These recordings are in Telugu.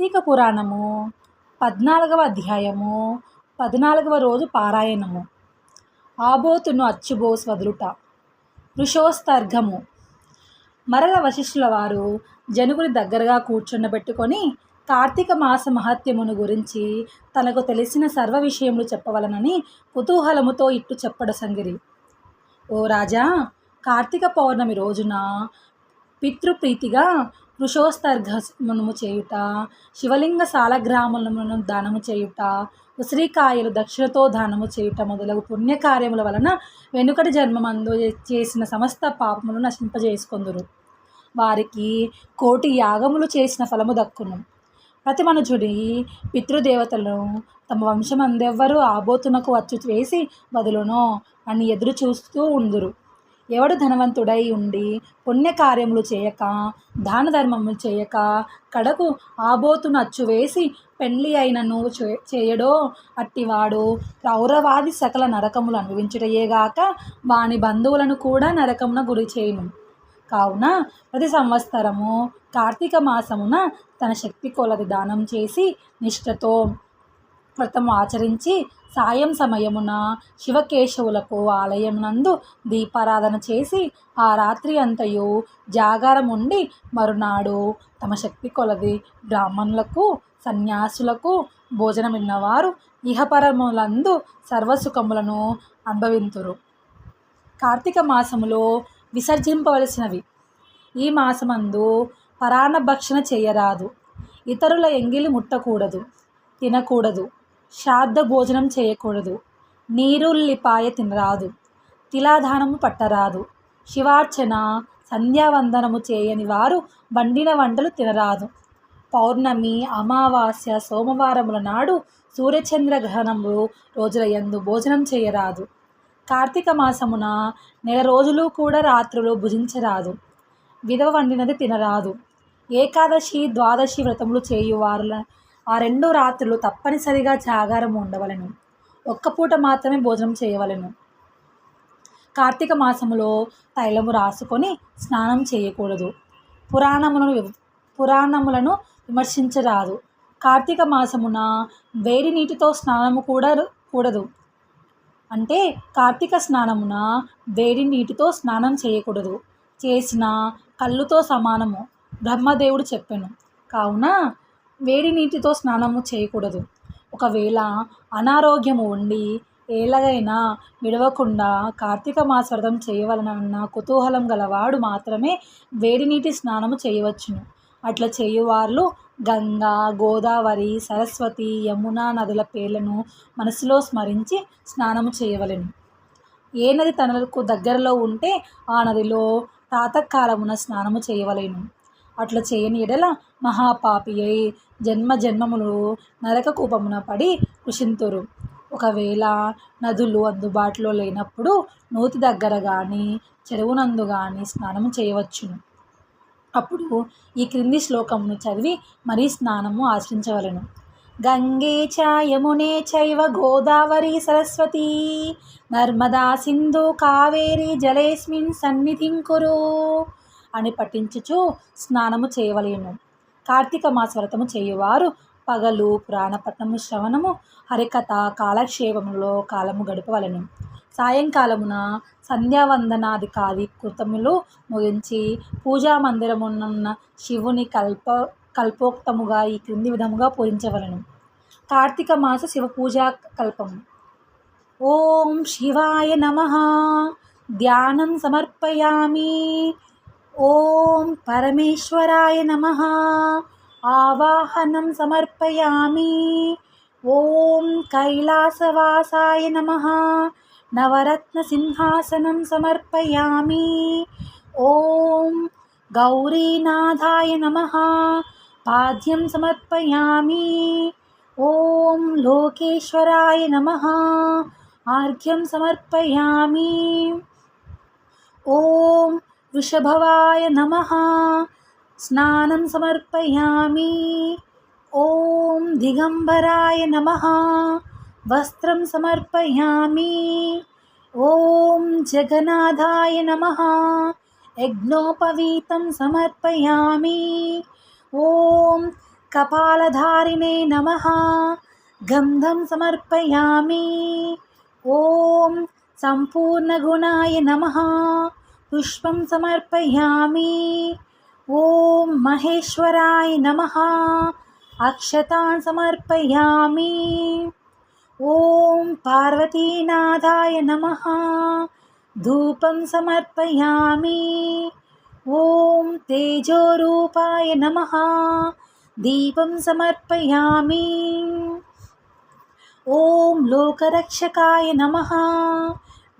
కార్తీక పురాణము పద్నాలుగవ అధ్యాయము పద్నాలుగవ రోజు పారాయణము. ఆబోతును అచ్చుబోస్ వదులుట ఋషోస్తర్గము మరల వశిష్ఠుల వారు జనుగుని దగ్గరగా కూర్చుండబెట్టుకొని కార్తీక మాస మహత్యమును గురించి తనకు తెలిసిన సర్వ విషయములు చెప్పవలనని కుతూహలముతో ఇట్టు చెప్పడ సంగిరి. ఓ రాజా కార్తీక పౌర్ణమి రోజున పితృప్రీతిగా వృషోస్తర్ఘమును చేయుట శివలింగ సాలగ్రామములను దానము చేయుట ఉసిరికాయలు దక్షిణతో దానము చేయుట మొదలగు పుణ్యకార్యముల వలన వెనుకటి జన్మమందు చేసిన సమస్త పాపములు నశింపజేసుకొందురు. వారికి కోటి యాగములు చేసిన ఫలము దక్కును. ప్రతి మనుషుడి పితృదేవతలను తమ వంశమందెవ్వరూ ఆబోతునకు వచ్చు వేసి బదులునో అని ఎదురు చూస్తూ ఉందురు. ఎవడు ధనవంతుడై ఉండి పుణ్యకార్యములు చేయక దాన ధర్మములు చేయక కడకు ఆబోతును అచ్చు వేసి పెళ్ళి అయినను చేయడో అట్టివాడు రౌరవాది సకల నరకములు అనుభవించుటయేగాక వాని బంధువులను కూడా నరకమున గురి చేయను. కావున ప్రతి సంవత్సరము కార్తీక మాసమున తన శక్తి కొలది దానం చేసి నిష్ఠతో వ్రతం ఆచరించి సాయం సమయమున శివకేశవులకు ఆలయమునందు దీపారాధన చేసి ఆ రాత్రి అంతయు జాగారం ఉండి మరునాడు తమ శక్తి కొలది బ్రాహ్మణులకు సన్యాసులకు భోజనమిన్నవారు ఇహపరములందు సర్వసుఖములను అనుభవింతురు. కార్తీక మాసములో విసర్జింపవలసినవి. ఈ మాసమందు పరాణ భక్షణ చేయరాదు. ఇతరుల ఎంగిలి ముట్టకూడదు తినకూడదు. శ్రాద్ధ భోజనం చేయకూడదు. నీరుల్లిపాయ తినరాదు. తిలాదానము పట్టరాదు. శివార్చన సంధ్యావందనము చేయని వారు వండిన వంటలు తినరాదు. పౌర్ణమి అమావాస్య సోమవారముల నాడు సూర్యచంద్ర గ్రహణము రోజుల యందు భోజనం చేయరాదు. కార్తీక మాసమున నెల రోజులు కూడా రాత్రులు భుజించరాదు. విధవ వండినది తినరాదు. ఏకాదశి ద్వాదశి వ్రతములు చేయువారుల ఆ రెండు రాత్రులు తప్పనిసరిగా జాగారం ఉండవలెను. ఒక్క పూట మాత్రమే భోజనం చేయవలెను. కార్తీక మాసములో తైలము రాసుకొని స్నానం చేయకూడదు. పురాణములను పురాణములను విమర్శించరాదు. కార్తీక మాసమున వేడి నీటితో స్నానము కూడా కూడదు. అంటే కార్తీక స్నానమున వేడి నీటితో స్నానం చేయకూడదు. చేసిన కళ్ళుతో సమానము. బ్రహ్మదేవుడు చెప్పాను. కావున వేడి నీటితో స్నానము చేయకూడదు. ఒకవేళ అనారోగ్యము ఉండి ఏలగైనా విడవకుండా కార్తీక మాస వ్రతం చేయవలనన్న కుతూహలం గలవాడు మాత్రమే వేడి నీటి స్నానము చేయవచ్చును. అట్లా చేయువార్లు గంగా గోదావరి సరస్వతి యమున నదుల పేర్లను మనసులో స్మరించి స్నానము చేయవలెను. ఏ నది తనకు దగ్గరలో ఉంటే ఆ నదిలో ప్రాతకాలమున స్నానము చేయవలెను. అట్లా చేయని ఎడల మహాపాపి అయి జన్మ జన్మములు నరక కూపమున పడి కృషింతురు. ఒకవేళ నదులు అందుబాటులో లేనప్పుడు నూతి దగ్గర కానీ చెరువునందు కానీ స్నానము చేయవచ్చును. అప్పుడు ఈ క్రింది శ్లోకమును చదివి మరీ స్నానము ఆచరించవలను గంగే చ యమునే చైవ గోదావరి సరస్వతి నర్మదా సింధు కావేరి జలేస్మిన్ సన్నిధిం కురు అని పఠించుచు స్నానము చేయవలెను. కార్తీక మాస వ్రతము చేయువారు పగలు పురాణపట్నము శ్రవణము హరికథ కాలక్షేపములో కాలము గడపవలెను. సాయంకాలమున సంధ్యావందనాది కాది కృతములు ముగించి పూజా మందిరమున్న శివుని కల్ప కల్పోక్తముగా ఈ క్రింది విధముగా పూజించవలెను. కార్తీక మాస శివ పూజా కల్పము. ఓం శివాయ నమ. ధ్యానం సమర్పయామి. ॐ परमेश्वराय नमः। आवाहनं समर्पयामि। ॐ कैलासवासाय नमः। नवरत्नसिंहासनं समर्पयामि। ॐ गौरीनाथाय नमः। पाद्यं समर्पयामि। ॐ लोकेश्वराय नमः। आर्घ्यं समर्पयामि। ॐ వృషభవాయ నమ. స్నానం సమర్పయామి. ఓం దిగంబరాయ నమ. వస్త్రం సమర్పయామి. ఓం జగన్నాథాయ నమ. యజ్ఞోపవీతం సమర్పయామి. ఓం కపాలధారిణే నమ. గంధం సమర్పయామి. ఓం సంపూర్ణగుణాయ నమ. पुष्पं समर्पयामि। ॐ महेश्वराय नमः। अक्षतान् समर्पयामि। ॐ पार्वतीनाथाय नमः। धूपं समर्पयामि। ॐ तेजोरूपाय नमः। दीपं समर्पयामि। ॐ लोकरक्षकाय नमः।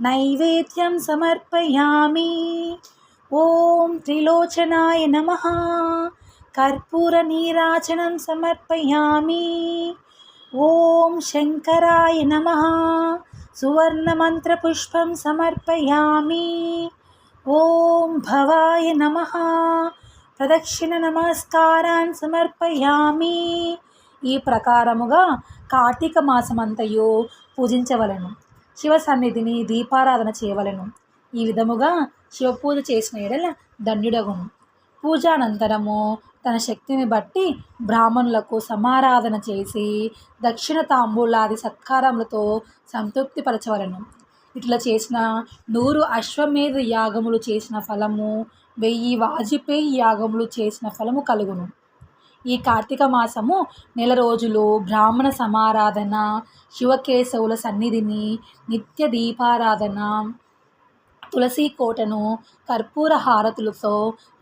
నైవేద్యం సమర్పయామి. ఓం త్రిలోచనాయ నమ. కర్పూర నీరాచనం సమర్పయామి. ఓం శంకరాయ నమ. సువర్ణమంత్రపుష్పం సమర్పయామి. ఓం భవాయ నమ. ప్రదక్షిణ నమస్కారాన్ సమర్పయామి. ఈ ప్రకారముగా కార్తీక మాసమంతయు పూజించవలను. శివ సన్నిధిని దీపారాధన చేయవలను. ఈ విధముగా శివపూజ చేసిన ఎడల ధన్యుడగును. పూజానంతరము తన శక్తిని బట్టి బ్రాహ్మణులకు సమారాధన చేసి దక్షిణ తాంబూలాది సత్కారములతో సంతృప్తిపరచవలను. ఇట్లా చేసిన నూరు అశ్వమేధ యాగములు చేసిన ఫలము వెయ్యి వాజపేయి యాగములు చేసిన ఫలము కలుగును. ఈ కార్తీక మాసము నెల రోజులు బ్రాహ్మణ సమారాధన శివకేశవుల సన్నిధిని నిత్య దీపారాధన తులసి కోటను కర్పూర హారతులతో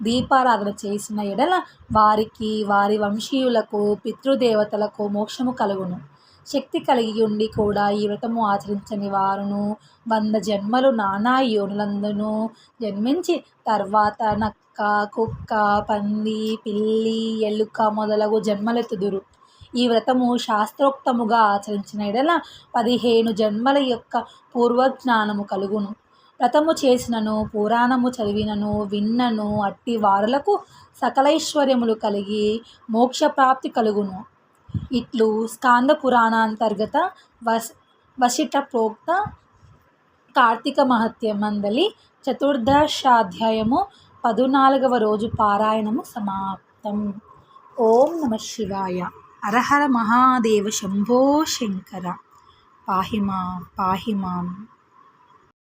దీపారాధన చేసిన ఎడల వారికి వారి వంశీయులకు పితృదేవతలకు మోక్షము కలుగును. శక్తి కలిగి ఉండి కూడా ఈ వ్రతము ఆచరించని వారును. వంద జన్మలు నానా యోనులందును. జన్మించి తర్వాత నక్క కుక్క పంది పిల్లి ఎలుక మొదలగు జన్మలెత్తుదురు. ఈ వ్రతము శాస్త్రోక్తముగా ఆచరించిన ఎడల పదిహేను జన్మల యొక్క పూర్వజ్ఞానము కలుగును. వ్రతము చేసినను పురాణము చదివినను విన్నను అట్టి వారులకు సకలైశ్వర్యములు కలిగి మోక్షప్రాప్తి కలుగును. ఇట్లు స్కాంద పురాణాంతర్గత వస్ వశిట ప్రోక్త కార్తీక మహత్యం మందలి చతుర్దశాధ్యాయము పదునాలుగవ రోజు పారాయణము సమాప్తం. ఓం నమ శివాయ. అరహర మహాదేవ శంభో శంకర. పాహిమా పాహిమాం